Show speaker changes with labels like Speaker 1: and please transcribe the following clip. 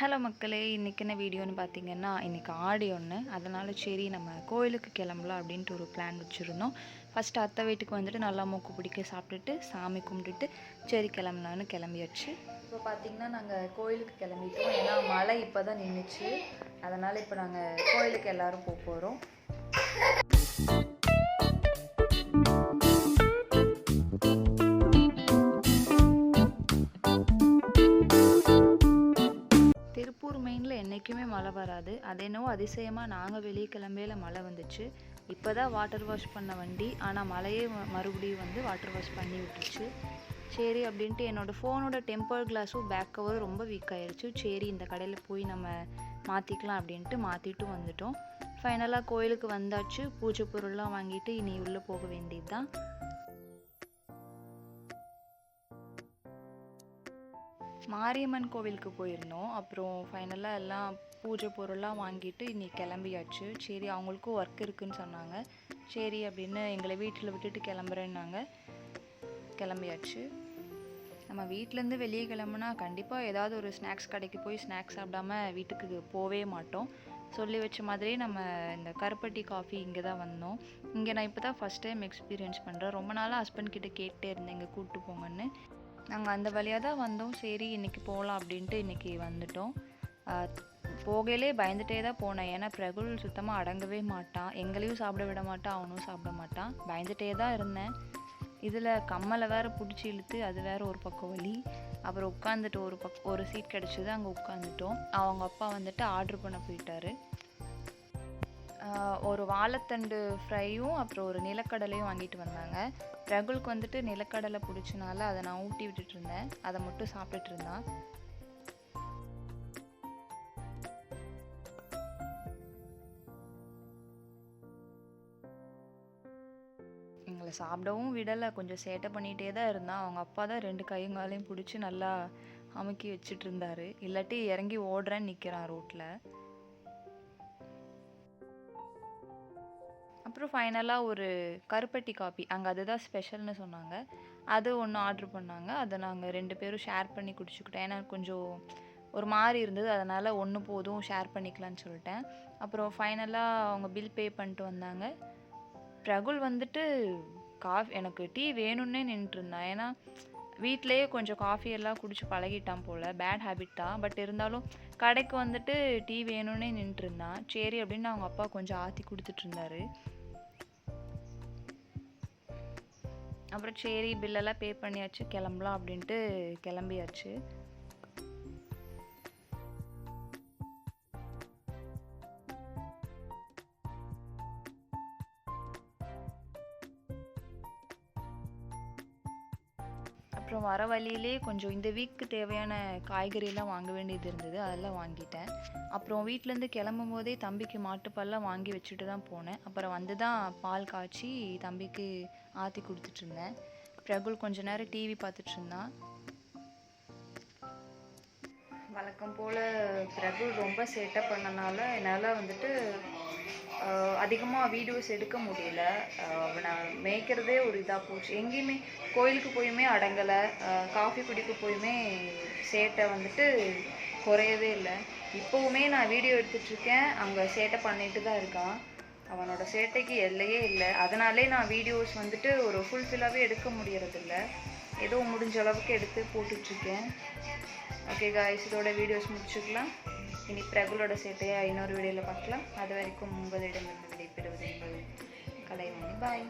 Speaker 1: Hello மக்களே இன்றைக்கி என்ன வீடியோன்னு பார்த்தீங்கன்னா இன்றைக்கி ஆடி ஒன்று அதனால் சரி நம்ம கோயிலுக்கு கிளம்பலாம் அப்படின்ட்டு ஒரு பிளான் வச்சுருந்தோம். ஃபஸ்ட்டு அத்தை வீட்டுக்கு வந்துட்டு நல்லா மூக்கு பிடிக்க சாப்பிட்டுட்டு சாமி கும்பிட்டுட்டு சரி கிளம்பலான்னு கிளம்பியாச்சு. இப்போ பார்த்திங்கன்னா நாங்கள் கோயிலுக்கு கிளம்பிட்டோம். ஏன்னா மழை இப்போ தான் நின்றுச்சு அதனால் இப்போ நாங்கள் கோயிலுக்கு எல்லோரும் போக போகிறோம் மழை வராது. அது என்னவோ அதிசயமாக நாங்கள் வெளியே கிளம்பையில் மழை வந்துச்சு. இப்போ தான் வாட்டர் வாஷ் பண்ண வண்டி. ஆனால் மழையே ம- மறுபடியும் வந்து வாட்டர் வாஷ் பண்ணி விட்டுருச்சு சரி அப்படின்ட்டு என்னோடய ஃபோனோட டெம்பர் கிளாஸும் பேக் கவரும் ரொம்ப வீக் ஆயிடுச்சு சரி இந்த கடையில் போய் நம்ம மாற்றிக்கலாம் அப்படின்ட்டு மாற்றிட்டு வந்துட்டோம். ஃபைனலாக கோயிலுக்கு வந்தாச்சு. பூஜை பொருள்லாம் வாங்கிட்டு இனி உள்ளே போக வேண்டியது தான் மாரியம்மன் கோவிலுக்கு போயிருந்தோம். அப்புறம் ஃபைனலாக எல்லாம் பூஜை பொருள்லாம் வாங்கிட்டு இன்றைக்கி கிளம்பியாச்சு. சரி அவங்களுக்கும் ஒர்க் இருக்குன்னு சொன்னாங்க. சரி அப்படின்னு எங்களை வீட்டில் விட்டுட்டு கிளம்புறேன்னாங்க. கிளம்பியாச்சு. நம்ம வீட்டிலேருந்து வெளியே கிளம்புனா கண்டிப்பாக ஏதாவது ஒரு ஸ்நாக்ஸ் கடைக்கு போய் ஸ்நாக்ஸ் சாப்பிடாம வீட்டுக்கு போவே மாட்டோம். சொல்லி வச்ச மாதிரியே நம்ம இந்த கருப்பட்டி காஃபி இங்கே தான் வந்தோம். இங்கே நான் இப்போ தான் ஃபஸ்ட் டைம் எக்ஸ்பீரியன்ஸ் பண்ணுறேன் ரொம்ப நாளாக ஹஸ்பண்ட் கிட்டே கேட்டே இருந்தேன் இங்கே கூப்பிட்டு போங்கன்னு. நாங்கள் அந்த வழியாக தான் வந்தோம். சரி இன்றைக்கி போகலாம் அப்படின்ட்டு இன்றைக்கி வந்துட்டோம். போகையிலே பயந்துட்டே தான் போனேன். ஏன்னா பிரகுல் சுத்தமாக அடங்கவே மாட்டான். எங்களையும் சாப்பிட விட மாட்டான் அவனும் சாப்பிட மாட்டான். பயந்துட்டே தான் இருந்தேன். இதில் கம்மலை வேறு பிடிச்சி இழுத்து அது வேற ஒரு பக்கம் வலி. அப்புறம் உட்காந்துட்டு ஒரு பக் ஒரு சீட் கிடச்சிது அங்கே உட்காந்துட்டோம் அவங்க அப்பா வந்துட்டு ஆர்டர் பண்ண போயிட்டாரு. ஒரு வாழைத்தண்டு ஃப்ரையும் அப்புறம் ஒரு நிலக்கடலையும் வாங்கிட்டு வந்தாங்க. ரகுலுக்கு வந்துட்டு நிலக்கடலை பிடிச்சனால அதை நான் ஊட்டி விட்டுட்டு இருந்தேன். அதை மட்டும் சாப்பிட்டுட்டு இருந்தான். எங்களை சாப்பிடவும் விடலை. கொஞ்சம் சேட்டை பண்ணிகிட்டே தான் இருந்தான். அவங்க அப்பா தான் ரெண்டு கையும் காலையும் பிடிச்சி நல்லா அமுக்கி வச்சுட்டு இருந்தாரு. இல்லாட்டி இறங்கி ஓடுறேன்னு நிற்கிறான் ரோட்டில். அப்புறம் ஃபைனலாக ஒரு கருப்பட்டி காப்பி அங்கே அதுதான் ஸ்பெஷல்னு சொன்னாங்க. அது ஒன்று ஆர்டர் பண்ணாங்க. அதை நாங்கள் ரெண்டு பேரும் ஷேர் பண்ணி குடிச்சுக்கிட்டோம். ஏன்னா கொஞ்சம் ஒரு மாதிரி இருந்தது. அதனால் ஒன்று போதும் ஷேர் பண்ணிக்கலாம்னு சொல்லிட்டேன். அப்புறம் ஃபைனலாக அவங்க பில் பே பண்ணிட்டு வந்தாங்க. பிரகுல் வந்துட்டு காஃப் எனக்கு டீ வேணும்னே நின்றுருந்தேன் ஏன்னா வீட்டிலேயே கொஞ்சம் காஃபி எல்லாம் குடிச்சு பழகிட்டான் போல். பேட் ஹேபிட் தான். பட் இருந்தாலும் கடைக்கு வந்துட்டு டீ வேணும்னே நின்றுருந்தான் சரி அப்படின்னு அவங்க அப்பா கொஞ்சம் ஆற்றி கொடுத்துட்டு இருந்தாரு. அப்புறம் சரி பில்லெல்லாம் பே பண்ணியாச்சு கிளம்பலாம் அப்படின்ட்டு கிளம்பியாச்சு. அப்புறம் வர வழியிலே கொஞ்சம் இந்த வீக்கு தேவையான காய்கறியெல்லாம் வாங்க வேண்டியது இருந்தது அதெல்லாம் வாங்கிட்டேன். அப்புறம் வீட்டிலேருந்து கிளம்பும் போதே தம்பிக்கு மாட்டுப்பால்லாம் வாங்கி வச்சுட்டு தான் போனேன். அப்புறம் வந்து தான் பால் காய்ச்சி தம்பிக்கு ஆற்றி கொடுத்துட்டு இருந்தேன். பிரகுல் கொஞ்ச நேரம் டிவி பார்த்துட்டு இருந்தான். வழக்கம் போல் பிரகுல் ரொம்ப சேட்டை பண்ணனால என்னால் வந்துட்டு அதிகமாக வீடியோஸ் எடுக்க முடியல. அவனை மேய்க்கிறதே ஒரு இதாக போச்சு. எங்கேயுமே கோயிலுக்கு போயுமே அடங்கலை. காஃபி குடிக்க போயுமே சேட்டை வந்துட்டு குறையவே இல்லை. இப்போவுமே நான் வீடியோ எடுத்துட்ருக்கேன் அங்கே சேட்டை பண்ணிட்டு தான் இருக்கான். அவனோட சேட்டைக்கு எல்லையே இல்லை. அதனாலே நான் வீடியோஸ் வந்துட்டு ஒரு ஃபுல்ஃபில்லாகவே எடுக்க முடியறதில்ல. ஏதோ முடிஞ்ச அளவுக்கு எடுத்து போட்டுட்ருக்கேன் ஓகே காய்ஸ் இதோட வீடியோஸ் முடிச்சுக்கலாம். இனி பிரகுலோட சேட்டையை இன்னொரு வீடியோவில் பார்க்கலாம். அது வரைக்கும் உங்களிடமிருந்து விடைபெறுவது என்பது கலைமணி பாய்